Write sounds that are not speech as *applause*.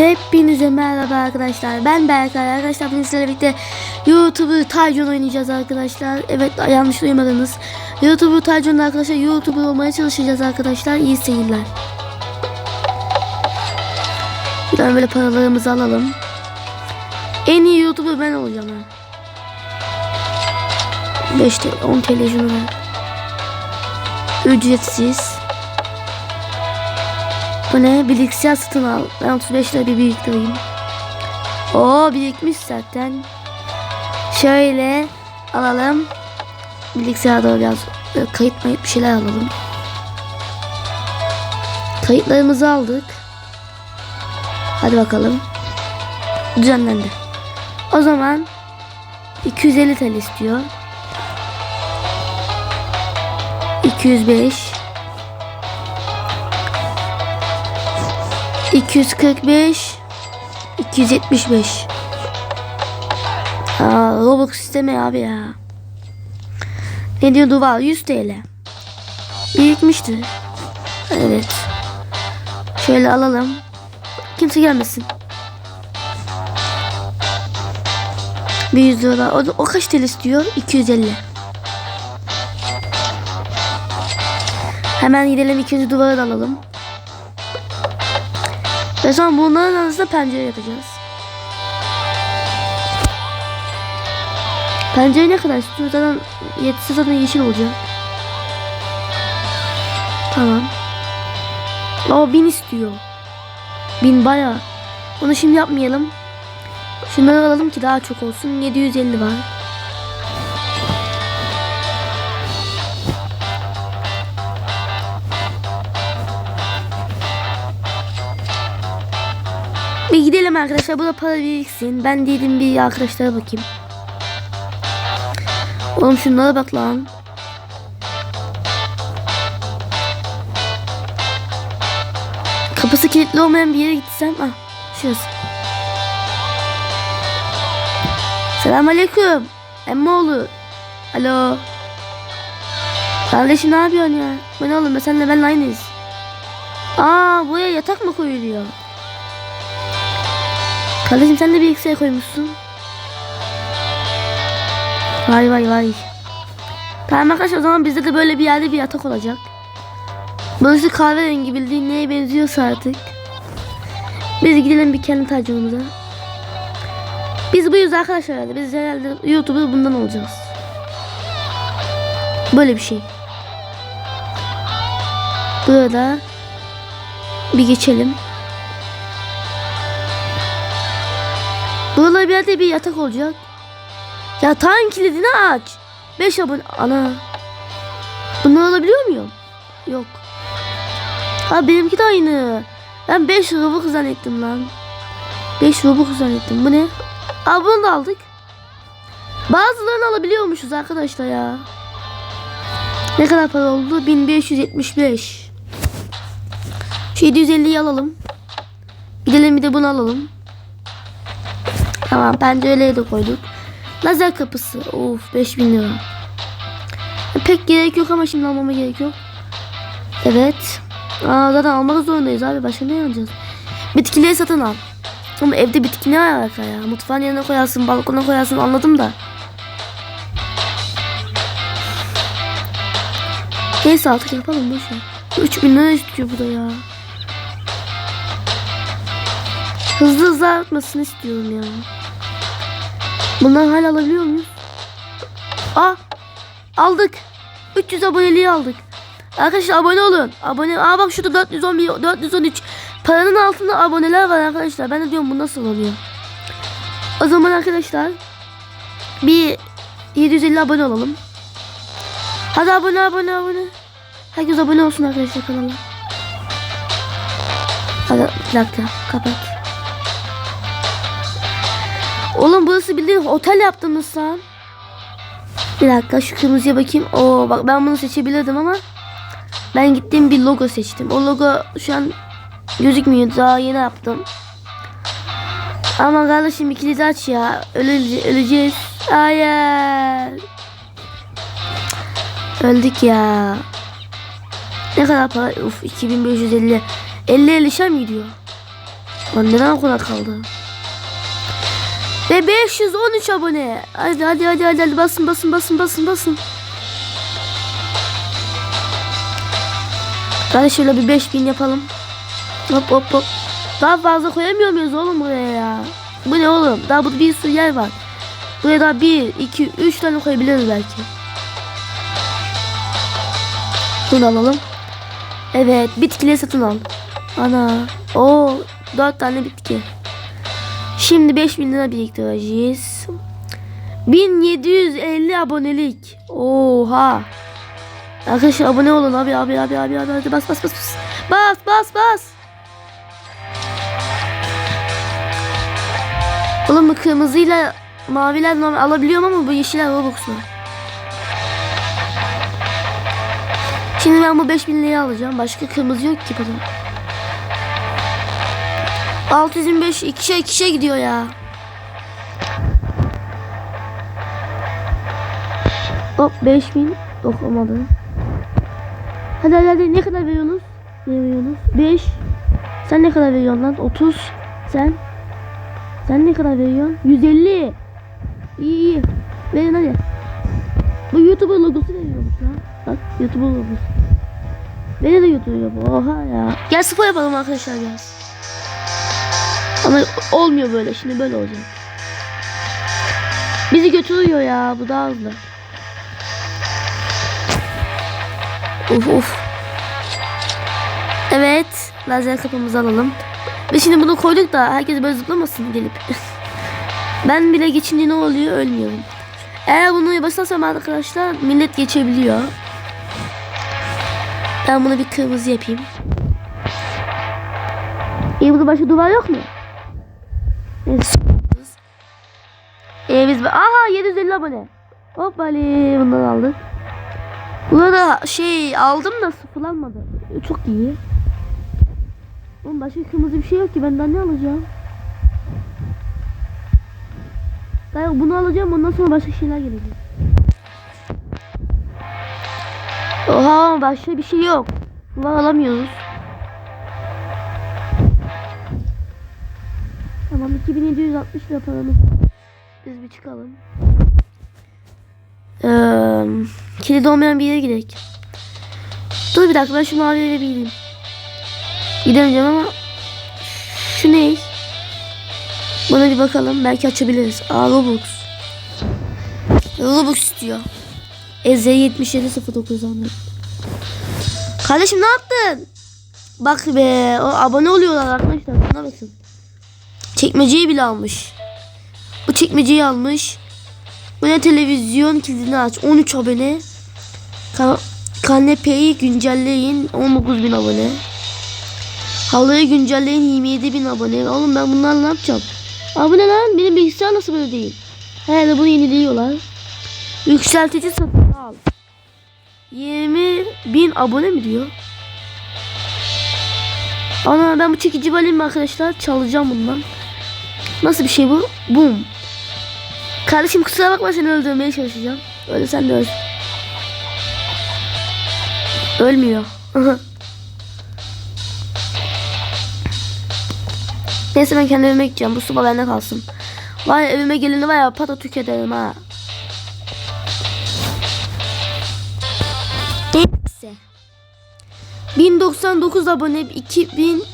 Hepinize merhaba arkadaşlar. Ben Berkay. Arkadaşlar bugün sizlerle birlikte YouTuber Taycan oynayacağız arkadaşlar. Evet yanlış duymadınız. YouTuber Taycan'la arkadaşlar YouTuber olmaya çalışacağız arkadaşlar. İyi seyirler. Buradan böyle paralarımızı alalım. En iyi YouTuber ben olacağım ha. 5 TL, 10 TL şunu ver. Ücretsiz. Bu ne? Bilgisayar satın al. Ben 35 lira bir biriktireyim. Oo birikmiş zaten. Şöyle alalım. Bilgisayarda biraz e, kayıt mayıt bir şeyler alalım. Kayıtlarımızı aldık. Hadi bakalım. Düzenlendi. O zaman 250 TL istiyor. 205 245 275 Aa, Robux sistemi abi ya. Ne diyor duvar 100 TL. Birikmişti. Evet. Şöyle alalım. Kimse gelmesin. Bir 100 lira. O, o kaç TL istiyor? 250. Hemen gidelim ikinci duvarı da alalım. Ve sonra bunların arasında pencere yapacağız. Pencere ne kadar istiyor? Zaten yetisi zaten yeşil olacak. Tamam. O bin istiyor. Bin baya. Onu şimdi yapmayalım. Şunları alalım ki daha çok olsun. 750 var. Bir gidelim arkadaşlar. Burada para biriksin. Ben dedim bir arkadaşlara bakayım. Oğlum şunlara bak lan. Kapısı kilitli olmayan bir yere gitsem. Ah şurası. Selamünaleyküm. Emmoğlu. Alo. Kardeşim ne yapıyorsun ya? Bu ne oğlum? Senle benle aynıyız. Aa buraya yatak mı koyuluyor? Kardeşim sen de bilgisayar koymuşsun. Vay vay vay. Tamam arkadaşlar o zaman bizde de böyle bir yerde bir yatak olacak. Burası kahverengi bildiğin neye benziyorsa artık. Biz gidelim bir kendi tacımıza. Biz buyuz arkadaşlar herhalde. Biz herhalde YouTube'da bundan olacağız. Böyle bir şey. Burada bir geçelim. Burada bir yerde bir yatak olacak. Yatağın kilidini aç. 5 abone. Ana. Bunu alabiliyor muyum? Yok. Ha benimki de aynı. Ben 5 Robux zannettim lan. 5 Robux zannettim. Bu ne? Aa bunu da aldık. Bazılarını alabiliyormuşuz arkadaşlar ya. Ne kadar para oldu? 1575. Şu 750'yi alalım. Gidelim bir de bunu alalım. Tamam pencereye de koyduk. Lazer kapısı. Of 5000 lira. Pek gerek yok ama şimdi almama gerek yok. Evet. Aa, zaten almak zorundayız abi. Başka ne alacağız? Bitkileri satın al. Ama evde bitki ne alaka ya? Mutfağın yerine koyarsın, balkona koyarsın anladım da. Neyse artık yapalım boş ver. 3000 lira istiyor bu da ya. Hızlı hızlı artmasını istiyorum ya. Bundan hala alabiliyor muyuz? Aa aldık. 300 aboneliği aldık. Arkadaşlar abone olun. Abone. Aa bak şurada 411 413. Paranın altında aboneler var arkadaşlar. Ben de diyorum bu nasıl oluyor? O zaman arkadaşlar bir 750 abone olalım. Hadi abone abone abone. Herkes abone olsun arkadaşlar kanala. Hadi bir dakika kapat. Oğlum burası bildiğin otel yaptınız sen. Bir dakika şu kırmızıya bakayım. Oo bak ben bunu seçebilirdim ama ben gittim bir logo seçtim. O logo şu an gözükmüyor. Daha yeni yaptım. Ama kardeşim ikili aç ya. Öle, öleceğiz. Hayır. Öldük ya. Ne kadar para? Uf 2550. 50 50 mi gidiyor? Lan neden o kadar kaldı? Ve 513 abone. Hadi hadi hadi hadi, hadi. basın basın basın basın basın. Hadi şöyle bir 5000 yapalım. Hop hop hop. Daha fazla koyamıyor muyuz oğlum buraya ya? Bu ne oğlum? Daha burada bir sürü yer var. Buraya daha 1, 2, 3 tane koyabiliriz belki. Bunu alalım. Evet bitkileri satın al. Ana. o 4 tane bitki. Şimdi 5000 lira biriktireceğiz. 1750 abonelik. Oha. Arkadaşlar abone olun abi abi abi abi abi hadi bas bas bas bas. Bas bas bas. Oğlum bu kırmızıyla maviler normal alabiliyorum ama bu yeşiller Robux'lu. Şimdi ben bu 5000 liraya alacağım. Başka kırmızı yok ki bana. 625 ikişe ikişe gidiyor ya. Hop 5000 dokunmadı. Hadi hadi hadi. Ne kadar veriyorsunuz? Ne veriyorsunuz? 5 Sen ne kadar veriyorsun lan? 30 Sen? Sen ne kadar veriyorsun? 150 İyi iyi. Verin hadi. Bu YouTuber logosu veriyormuş lan? Bak YouTuber logosu. Beni de YouTuber bu oha ya. Gel spor yapalım arkadaşlar gel Ama olmuyor böyle şimdi böyle olacak Bizi götürüyor ya bu daha hızlı Of of. Evet. Lazer kapımızı alalım. Ve şimdi bunu koyduk da herkes böyle zıplamasın gelip. *laughs* ben bile geçince ne oluyor ölmüyorum. Eğer bunu basarsam arkadaşlar millet geçebiliyor. Ben bunu bir kırmızı yapayım. İyi burada başka duvar yok mu? Ee, biz... Aha 750 abone. Hop Ali bundan aldık. Burada şey aldım da sıfırlanmadı. Çok iyi. Oğlum başka kırmızı bir şey yok ki benden ne alacağım? Ben bunu alacağım ondan sonra başka şeyler gelecek. Oha başka bir şey yok. Bunu alamıyoruz. Tamam 2760 lira paramız. Biz bir çıkalım. Eee kilit olmayan bir yere gidelim. Dur bir dakika ben şu maviye bir gideyim. Gidemeyeceğim ama şu ne? Buna bir bakalım belki açabiliriz. Aa Robux. Robux istiyor. Eze 7709 anladım. Kardeşim ne yaptın? Bak be o abone oluyorlar arkadaşlar buna bakın. Çekmeceyi bile almış. Bu çekmeceyi almış. Bu ne televizyon kilidini aç. 13 abone. Ka kanepeyi güncelleyin. 19 bin abone. Halıyı güncelleyin. 27 bin abone. Oğlum ben bunlarla ne yapacağım? Abone lan. Benim bilgisayar nasıl böyle değil? Herhalde bunu yeniliyorlar. Yükseltici satın al. 20 bin abone mi diyor? Ana ben bu çekici mı arkadaşlar? Çalacağım bundan. Nasıl bir şey bu? Boom. Kardeşim kusura bakma seni öldürmeye çalışacağım. Öyle sen de öl. Ölmüyor. *laughs* Neyse ben kendi evime gideceğim. Bu soba bende kalsın. Vay evime geleni var ya pata tüketirim ha. Neyse. 1099 abone 2000